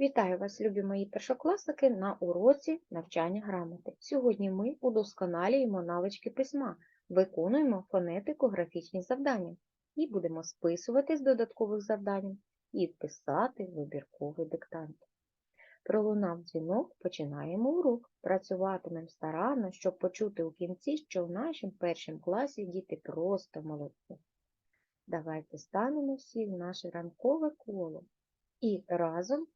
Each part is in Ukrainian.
Вітаю вас, любі мої першокласники, на уроці навчання грамоти. Сьогодні ми удосконалюємо навички письма, виконуємо фонетико-графічні завдання і будемо списувати з додаткових завдань і писати вибірковий диктант. Пролунав дзвінок, починаємо урок. Працюватимемо старанно, щоб почути у кінці, що в нашому першому класі діти просто молодці. Давайте станемо всі в наше ранкове коло і разом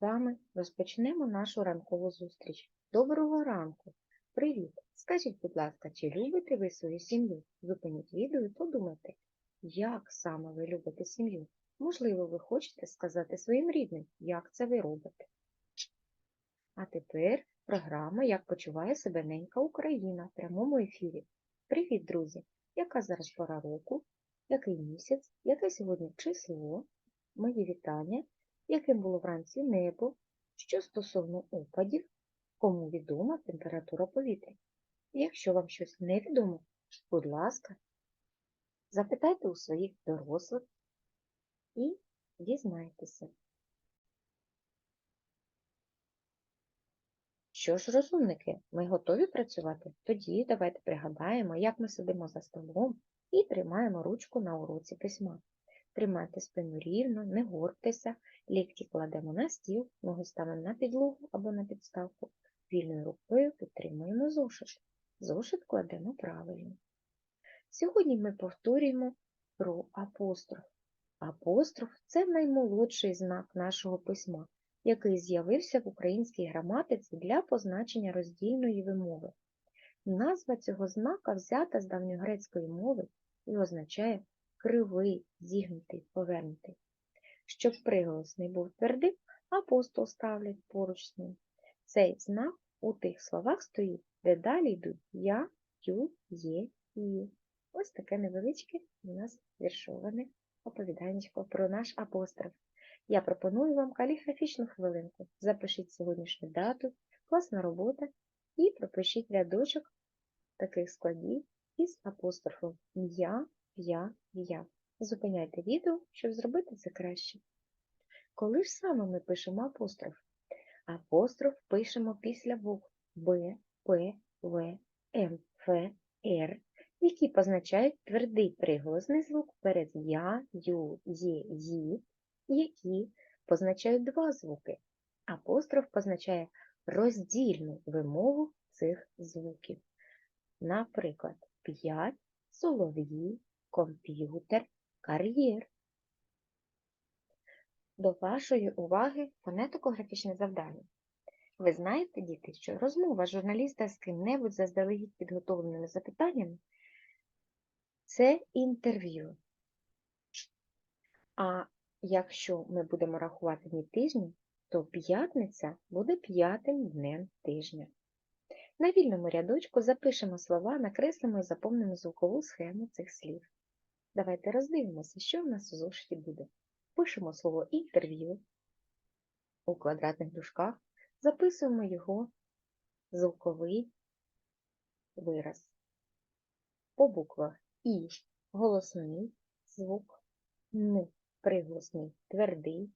вами розпочнемо нашу ранкову зустріч. Доброго ранку! Привіт! Скажіть, будь ласка, чи любите ви свою сім'ю? Зупиніть відео і подумайте, як саме ви любите сім'ю? Можливо, ви хочете сказати своїм рідним, як це ви робите. А тепер програма Як почуває себе ненька Україна в прямому ефірі. Привіт, друзі! Яка зараз пора року? Який місяць? Яке сьогодні число? Мої вітання! Яким було вранці небо? Що стосовно опадів? Кому відома температура повітря? Якщо вам щось невідомо, будь ласка, запитайте у своїх дорослих і дізнайтеся. Що ж, розумники, ми готові працювати? Тоді давайте пригадаємо, як ми сидимо за столом і тримаємо ручку на уроці письма. Тримайте спину рівно, не горбтеся, лікті кладемо на стіл, ноги ставимо на підлогу або на підставку. Вільною рукою підтримуємо зошит. Зошит кладемо правильно. Сьогодні ми повторюємо про апостроф. Апостроф це наймолодший знак нашого письма, який з'явився в українській граматиці для позначення роздільної вимови. Назва цього знака взята з давньогрецької мови і означає кривий, зігнутий, повернутий. Щоб приголосний був твердим, апостол ставлять поруч з ним. Цей знак у тих словах стоїть, де далі йдуть я, ю, є, і. Ось таке невеличке у нас віршоване оповіданечко про наш апостроф. Я пропоную вам каліграфічну хвилинку. Запишіть сьогоднішню дату, класна робота і пропишіть рядочок таких складів із апострофом я, я, я. Зупиняйте відео, щоб зробити це краще. Коли ж саме ми пишемо апостроф? Апостроф пишемо після букв Б, П, В, М, Ф, Р, які позначають твердий приголосний звук перед Я, Ю, Є, Ї, які позначають два звуки. Апостроф позначає роздільну вимову цих звуків. Наприклад, п'ять, солов'ї, комп'ютер, кар'єр. До вашої уваги фонетико-графічне завдання. Ви знаєте, діти, що розмова журналіста з ким-небудь заздалегідь підготовленими запитаннями це інтерв'ю. А якщо ми будемо рахувати дні тижні, то п'ятниця буде п'ятим днем тижня. На вільному рядочку запишемо слова, накреслимо і заповнимо звукову схему цих слів. Давайте роздивимося, що в нас у зошиті буде. Пишемо слово інтерв'ю у квадратних дужках, записуємо його звуковий вираз. По буквах І голосний звук, Н приголосний твердий,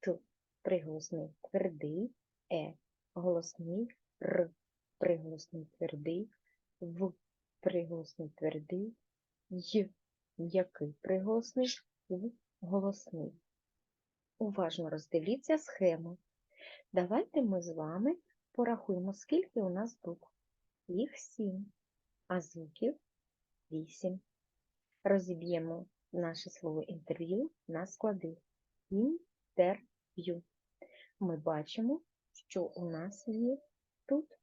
Т приголосний твердий, Е голосний, Р приголосний твердий, В приголосний твердий, Й м'який приголосний, В голосний. Уважно роздивіться схему. Давайте ми з вами порахуємо, скільки у нас букв. Їх сім, а звуків вісім. Розіб'ємо наше слово інтерв'ю на склади. Інтерв'ю. Ми бачимо, що у нас є тут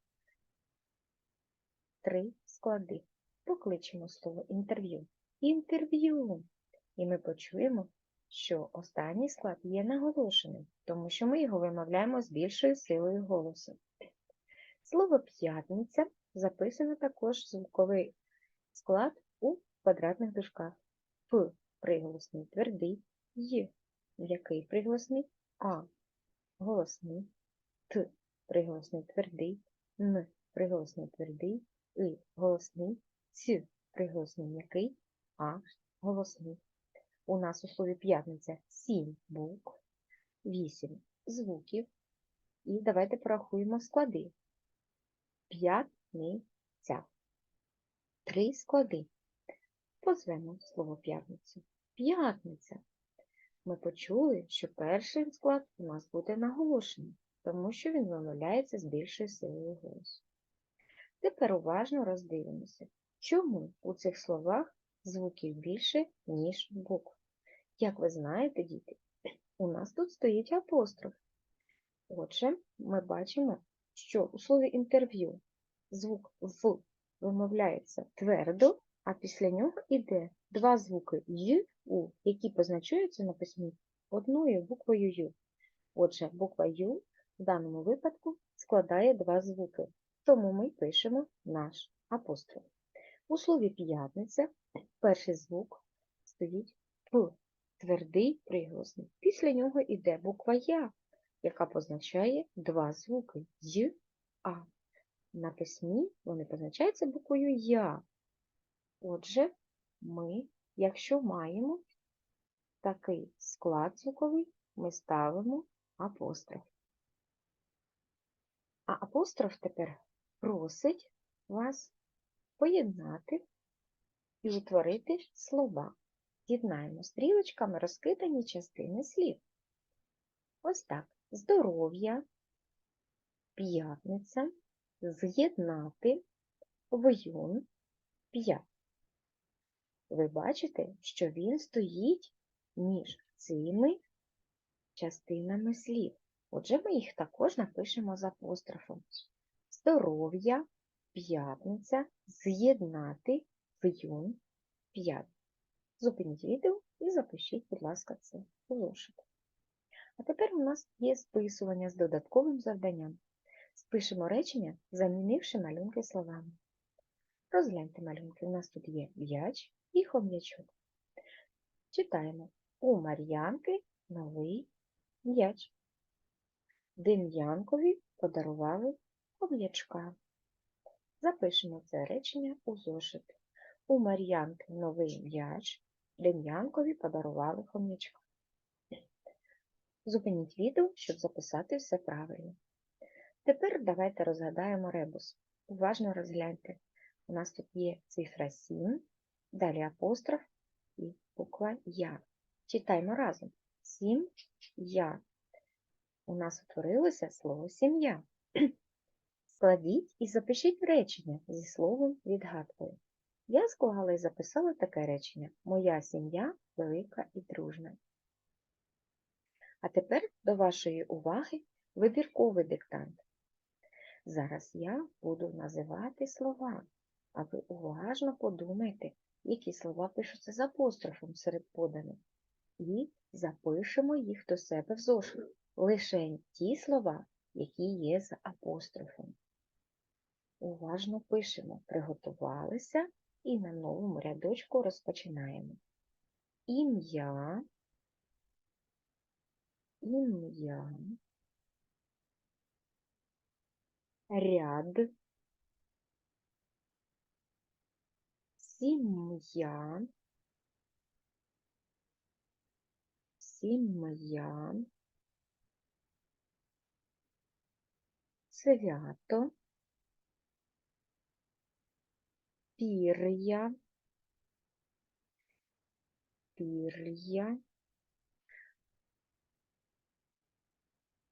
три склади. Покличемо слово інтерв'ю. Інтерв'ю. І ми почуємо, що останній склад є наголошеним, тому що ми його вимовляємо з більшою силою голосу. Слово п'ятниця записано також звуковий склад у квадратних дужках. П приголосний твердий, Й м'який приголосний, А голосний, Т приголосний твердий, Н приголосний твердий, И голосний, Ц приголосний м'який, А голосний. У нас у слові п'ятниця 7 букв, 8 звуків. І давайте порахуємо склади. П'ятниця. Три склади. Позвемо слово п'ятницю. П'ятниця. Ми почули, що перший склад у нас буде наголошений, тому що він вимовляється з більшою силою голосу. Тепер уважно роздивимося, чому у цих словах звуків більше, ніж букв. Як ви знаєте, діти, у нас тут стоїть апостроф. Отже, ми бачимо, що у слові інтерв'ю звук В вимовляється твердо, а після нього йде два звуки Й, У, які позначаються на письмі одною буквою Ю. Отже, буква Ю в даному випадку складає два звуки, тому ми пишемо наш апостроф. У слові п'ятниця перший звук стоїть П, твердий приголосний. Після нього йде буква Я, яка позначає два звуки Й, А. На письмі вони позначаються буквою Я. Отже, ми, якщо маємо такий склад звуковий, ми ставимо апостроф. А апостроф тепер просить вас поєднати і утворити слова. З'єднаємо стрілочками розкидані частини слів. Ось так. Здоров'я, п'ятниця, з'єднати, в'юн, п'ять. Ви бачите, що він стоїть між цими частинами слів. Отже, ми їх також напишемо з апострофом. Здоров'я, п'ятниця, з'єднати, в'юн, п'ять. Зупиніть відео і запишіть, будь ласка, це у зошит. А тепер у нас є списування з додатковим завданням. Спишемо речення, замінивши малюнки словами. Розгляньте малюнки. У нас тут є м'яч і хом'ячок. Читаємо. У Мар'янки новий м'яч. Дем'янкові подарували хом'ячка. Запишемо це речення у зошит. У Мар'янки новий м'яч. Дем'янкові подарували хом'ячка. Зупиніть відео, щоб записати все правильно. Тепер давайте розгадаємо ребус. Уважно розгляньте. У нас тут є цифра 7, далі апостроф і буква Я. Читаємо разом. Сім я. У нас утворилося слово сім'я. Складіть і запишіть речення зі словом відгадкою. Я склала і записала таке речення Моя сім'я велика і дружна. А тепер до вашої уваги вибірковий диктант. Зараз я буду називати слова, а ви уважно подумайте, які слова пишуться з апострофом серед поданих, і запишемо їх до себе в зошит. Лише ті слова, які є з апострофом. Уважно пишемо, приготувалися. І на новому рядочку розпочинаємо. Ім'я, ім'я, ряд, сім'я, сім'я, свято, пір'я, пір'я,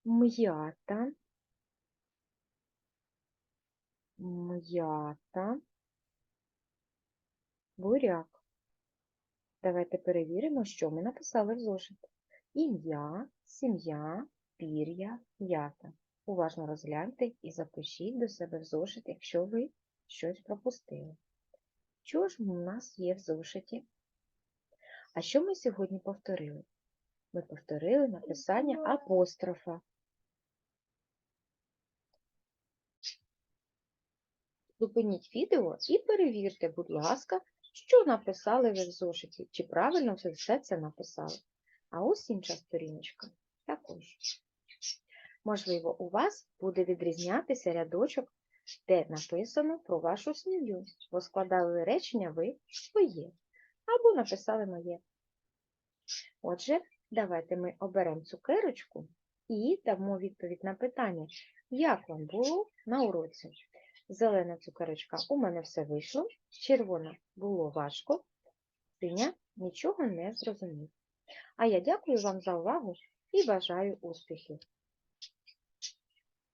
м'ята, м'ята, буряк. Давайте перевіримо, що ми написали в зошит. Ім'я, сім'я, пір'я, м'ята. Уважно розгляньте і запишіть до себе в зошит, якщо ви щось пропустили. Що ж у нас є в зошиті? А що ми сьогодні повторили? Ми повторили написання апострофа. Зупиніть відео і перевірте, будь ласка, що написали ви в зошиті, чи правильно ви все це написали. А ось інша сторіночка також. Можливо, у вас буде відрізнятися рядочок, де написано про вашу сім'ю, бо складали речення ви своє, або написали моє. Отже, давайте ми оберемо цукерочку і дамо відповідь на питання, як вам було на уроці. Зелена цукерочка, у мене все вийшло, червона було важко, синя нічого не зрозумів. А я дякую вам за увагу і бажаю успіхів!